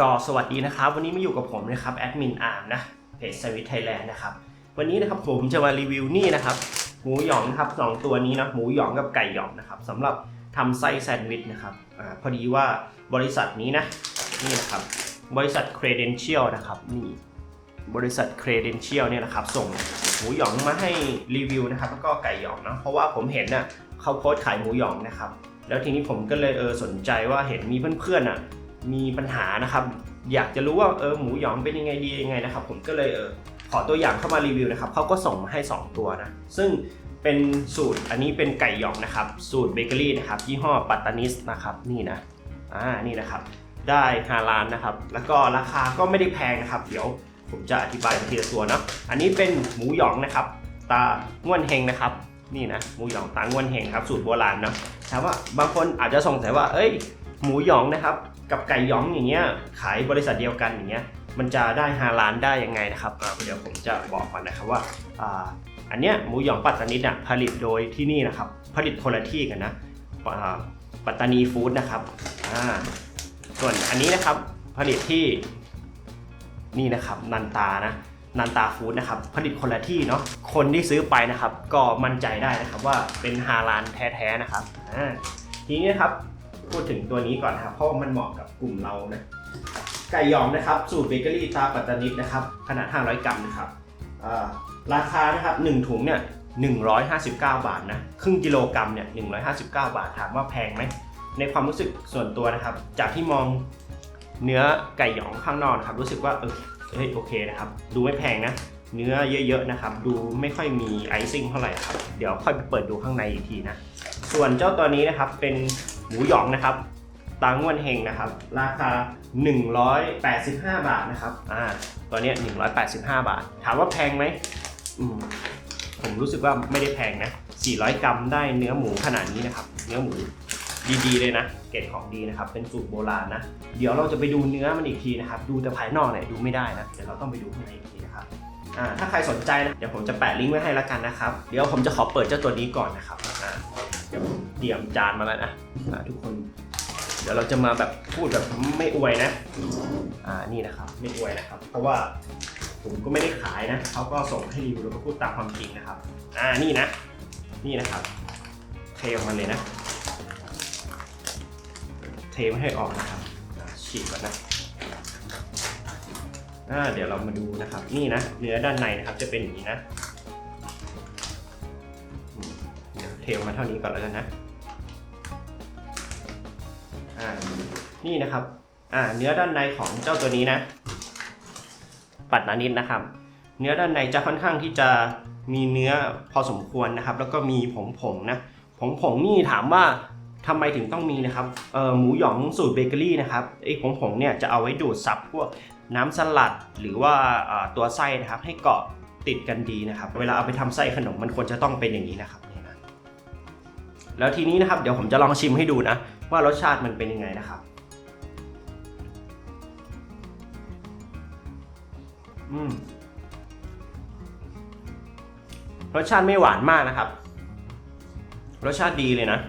ก็สวัสดีนะครับ วันนี้มาอยู่กับผมนะครับแอดมินอาร์มนะเพจสวิตไทยแลนด์นะครับวันนี้นะครับผมจะมารีวิวนี่นะครับหมูหยองนะครับสองตัวนี้นะหมูหยองกับไก่หยองนะครับสำหรับทำไส้แซนด์วิชนะครับอาพอดีว่าบริษัทนี้นะนี่นะครับบริษัท Credential นะครับนี่บริษัท Credential เนี่ยนะครับส่งหมูหยองมาให้รีวิวนะครับแล้วก็ไก่หยองนะเพราะว่าผมเห็นน่ะเขาโพสต์ขายหมูหยองนะครับแล้วทีนี้ผมก็เลยเออสนใจว่าเห็นมีเพื่อนๆอะ มีปัญหานะครับ อยากจะรู้ว่าเออหมูหยองเป็นยังไงดียังไงนะครับ ผมก็เลยเออขอตัวอย่างเข้ามารีวิวนะครับเขาก็ส่งมาให้ 2 ตัวนะ ซึ่งเป็นสูตรอันนี้เป็นไก่หยองนะครับ สูตรเบเกอรี่นะครับ ยี่ห้อปัตตานิสนะครับนี่นะอ่านี่นะครับ ได้ฮาลานนะครับ แล้วก็ราคาก็ไม่ได้แพงนะครับ เดี๋ยวผมจะอธิบายทีละตัวเนาะอันนี้เป็นหมูหยองนะครับ ตาง่วนเฮงนะครับ นี่นะหมูหยองตาง่วนเฮงครับ สูตรโบราณเนาะถามว่าบางคนอาจจะสงสัยว่า เอ้ย หมูหยองนะครับกับไก่หยองอย่างเงี้ยขายบริษัทเดียวกันอย่างเงี้ยมันจะได้ฮาลานได้ยังไงนะครับเดี๋ยวผมจะบอกก่อนนะครับว่าอ่าอันเนี้ยหมูหยองปัตตานีน่ะผลิตโดยที่นี่นะครับ ผลิตคนละที่กันนะปัตตานีฟู้ดนะครับอ่าส่วนอันนี้นะครับผลิตที่นี่นะครับนันตานะนันตาฟู้ดนะครับผลิตคนละที่เนาะคนที่ซื้อไปนะครับ ก็มั่นใจได้นะครับว่าเป็นฮาลานแท้ๆนะครับอ่าทีนี้นะครับ พูดถึงตัวนี้ก่อนครับเพราะมันเหมาะกับกลุ่มเรานะไก่หยองนะครับ สูตรเบเกอรี่ตาปัตตานิดนะครับ ขนาด 500 กรัมนะครับราคานะครับ1ถุงเนี่ย159 บาทนะครึ่งกิโลกรัมเนี่ย159 บาทถามว่าแพงไหมในความรู้สึกส่วนตัวนะครับ จากที่มองเนื้อไก่หยองข้างนอกนะครับ รู้สึกว่าเออเฮ้ยโอเคนะครับ ดูไม่แพงนะ เนื้อเยอะๆนะครับ ดูไม่ค่อยมีไอซิ่งเท่าไหร่ครับ เดี๋ยวค่อยไปเปิดดูข้างในอีกทีนะ ส่วนเจ้าตัวนี้นะครับเป็น หมูหยองนะครับตางวนเฮงนะครับ ราคา 185 บาทนะครับอ่าตัวเนี้ย185 บาท ถามว่าแพงไหมอืมผมรู้สึกว่าไม่ได้แพงนะ 400 กรัมได้เนื้อหมูขนาดนี้นะครับ เนื้อหมูดีๆเลยนะ เกรดของดีนะครับ เป็นสูตรโบราณนะ เดี๋ยวเราจะไปดูเนื้อมันอีกทีนะครับ ดูแต่ภายนอกเนี่ยดูไม่ได้นะ เดี๋ยวเราต้องไปดูข้างในอีกทีนะครับอ่าถ้าใครสนใจนะ เดี๋ยวผมจะแปะลิงก์ไว้ให้และกันนะครับ เดี๋ยวผมจะขอเปิดเจ้าตัวนี้ก่อนนะครับ ตรียมจานมาแล้วนะทุกคน เดี๋ยวเราจะมาแบบพูดแบบไม่อวยนะ อ่านี่นะครับไม่อวยนะครับ เพราะว่าผมก็ไม่ได้ขายนะเขาก็ส่งให้รีวิวแล้วก็พูดตามความจริงนะครับ อ่านี่นะ นี่นะครับ เทออกมาเลยนะ เทไม่ให้ออกนะครับฉีกก่อนนะอ่าเดี๋ยวเรามาดูนะครับ นี่นะเนื้อด้านในนะครับจะเป็นอย่างนี้นะเดี๋ยวเทออกมาเท่านี้ก่อนแล้วกันนะ นี่นะครับ อ่า เนื้อด้านในของเจ้าตัวนี้นะ ปัดนานิดนะครับ เนื้อด้านในจะค่อนข้างที่จะมีเนื้อพอสมควรนะครับ แล้วก็มีผงผงนะ ผงผงนี่ถามว่าทำไมถึงต้องมีนะครับเอ่อหมูหยองสูตรเบเกอรี่นะครับไอ้ผงผงเนี่ยจะเอาไว้ดูดซับพวกน้ำสลัดหรือว่าอ่ตัวไส้นะครับ ให้เกาะติดกันดีนะครับ เวลาเอาไปทำไส้ขนมมันควรจะต้องเป็นอย่างนี้นะครับเนี่ยนะแล้วทีนี้นะครับเดี๋ยวผมจะลองชิมให้ดูนะว่ารสชาติมันเป็นยังไงนะครับ รสชาติไม่หวานมากนะครับ รสชาติดีเลยนะ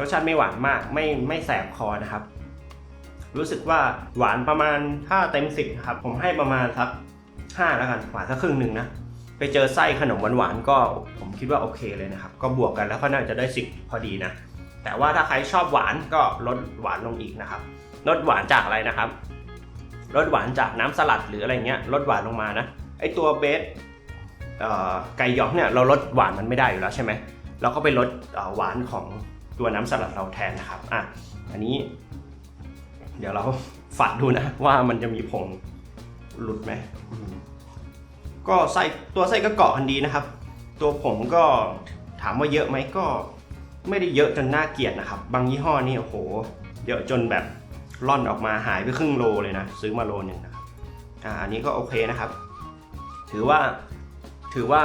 รสชาติไม่หวานมาก ไม่ไม่แสบคอนะครับ รู้สึกว่าหวานประมาณถ้าเต็มสิบครับ ผมให้ประมาณสักห้าแล้วกัน หวานสักครึ่งหนึ่งนะ ไปเจอไส้ขนมหวานๆก็ผมคิดว่าโอเคเลยนะครับ ก็บวกกันแล้วก็น่าจะได้สิบพอดีนะ แต่ว่าถ้าใครชอบหวานก็ลดหวานลงอีกนะครับ ลดหวานจากอะไรนะครับ ลดหวานจากน้ำสลัดหรืออะไรเงี้ยลดหวานลงมานะไอตัวเบสไก่หยองเนี่ยเราลดหวานมันไม่ได้อยู่แล้วใช่ไหมเราก็ไปลดหวานของตัวน้ำสลัดเราแทนนะครับอะอันนี้ เดี๋ยวเราฝัดดูนะว่ามันจะมีผงหลุดไหมอืมก็ไส้ตัวไส้ก็เกาะกันดีนะครับ ตัวผงก็ถามว่าเยอะไหมก็ไม่ได้เยอะจนน่าเกลียดนะครับ บางยี่ห้อนี่โอ้โห เยอะจนแบบ ร่อนออกมาหายไปครึ่งโลเลยนะ ซื้อมาโลหนึ่งนะครับอ่าอันนี้ก็โอเคนะครับ ถือว่าถือว่า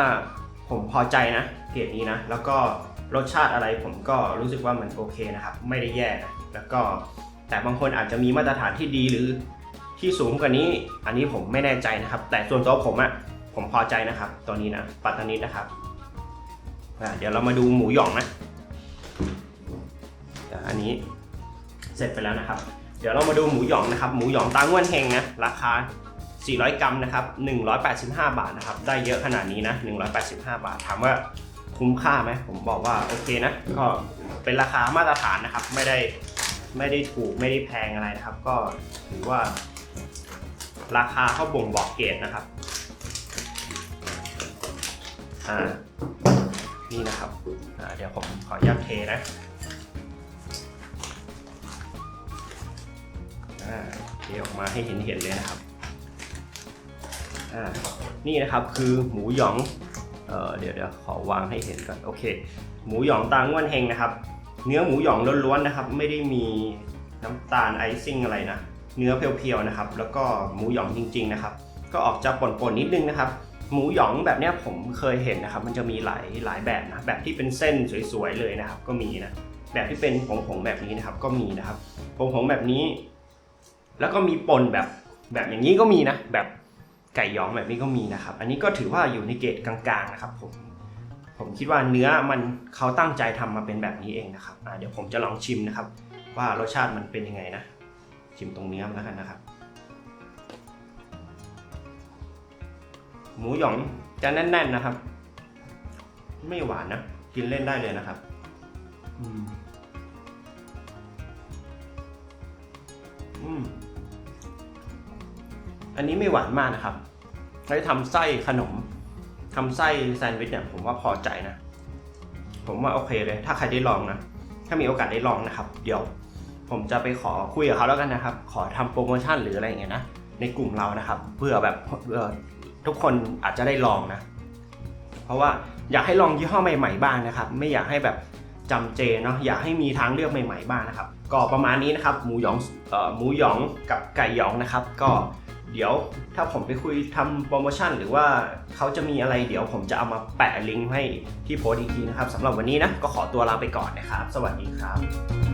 ผมพอใจนะเกรดนี้นะ แล้วก็รสชาติอะไรผมก็รู้สึกว่ามันโอเคนะครับ ไม่ได้แย่นะแล้วก็แต่บางคนอาจจะมีมาตรฐานที่ดีหรือที่สูงกว่านี้ อันนี้ผมไม่แน่ใจนะครับ แต่ส่วนตัวผมอะผมพอใจนะครับ ตัวนี้นะปัตตานีนะครับเดี๋ยวเรามาดูหมูหยองนะอันนี้เสร็จไปแล้วนะครับ เดี๋ยวเรามาดูหมูหยองนะครับ หมูหยองตาง่วนเฮงนะ ราคา 400 กรัมนะครับ 185 บาทนะครับ ได้เยอะขนาดนี้นะ 185 บาท ถามว่าคุ้มค่าไหม ผมบอกว่าโอเคนะ ก็เป็นราคามาตรฐานนะครับ ไม่ได้ไม่ได้ถูกไม่ได้แพงอะไรนะครับ ก็ถือว่า ราคาเขาบ่งบอกเกรดนะครับ อ่า นี่นะครับ อ่า เดี๋ยวผมขออนุญาตเทนะ เทออกมาให้เห็นเห็นๆเลยนะครับอ่านี่นะครับคือหมูหยองเออเดี๋ยวเดี๋ยวขอวางให้เห็นก่อนโอเค หมูหยองตาง่วนเฮงนะครับ เนื้อหมูหยองล้วนๆนะครับ ไม่ได้มีน้ำตาลไอซิ่งอะไรนะเนื้อเพียวๆนะครับ แล้วก็หมูหยองจริง ๆนะครับ ก็ออกจะป่นๆนิดนึงนะครับ หมูหยองแบบเนี้ยผมเคยเห็นนะครับ มันจะมีหลายหลายแบบนะแบบที่เป็นเส้นสวยๆเลยนะครับ ก็มีนะแบบที่เป็นผงๆแบบนี้นะครับ ก็มีนะครับผงๆแบบนี้ แล้วก็มีปนแบบแบบอย่างนี้ก็มีนะแบบไก่หยองแบบนี้ก็มีนะครับ อันนี้ก็ถือว่าอยู่ในเกรดกลางๆนะครับผมผมคิดว่าเนื้อมันเขาตั้งใจทำมาเป็นแบบนี้เองนะครับเดี๋ยวผมจะลองชิมนะครับ ว่ารสชาติมันเป็นยังไงนะ ชิมตรงเนื้อมันแล้วกันนะครับ หมูหยองจะแน่น ๆนะครับ ไม่หวานนะ กินเล่นได้เลยนะครับ อืม อันนี้ไม่หวานมากนะครับใช้ทำไส้ขนมทำไส้แซนด์วิชเนี่ยผมว่าพอใจนะ ผมว่าโอเคเลย ถ้าใครได้ลองนะ ถ้ามีโอกาสได้ลองนะครับ เดี๋ยว ผมจะไปขอคุยกับเขาแล้วกันนะครับ ขอทำโปรโมชั่นหรืออะไรอย่างเงี้ยนะ ในกลุ่มเรานะครับ เพื่อแบบเอ่อทุกคนอาจจะได้ลองนะ เพราะว่าอยากให้ลองยี่ห้อใหม่ ๆ บ้างนะครับ ไม่อยากให้แบบจำเจเนาะ อยากให้มีทางเลือกใหม่ ๆ บ้างนะครับ ก็ประมาณนี้นะครับหมูหยองเอ่อหมูหยองกับไก่หยองนะครับ ก็เดี๋ยวถ้าผมไปคุยทำโปรโมชั่น หรือว่าเขาจะมีอะไรเดี๋ยวผมจะเอามาแปะลิงก์ให้ที่โพสต์อีกทีนะครับสำหรับวันนี้นะก็ขอตัวลาไปก่อนนะครับ สวัสดีครับ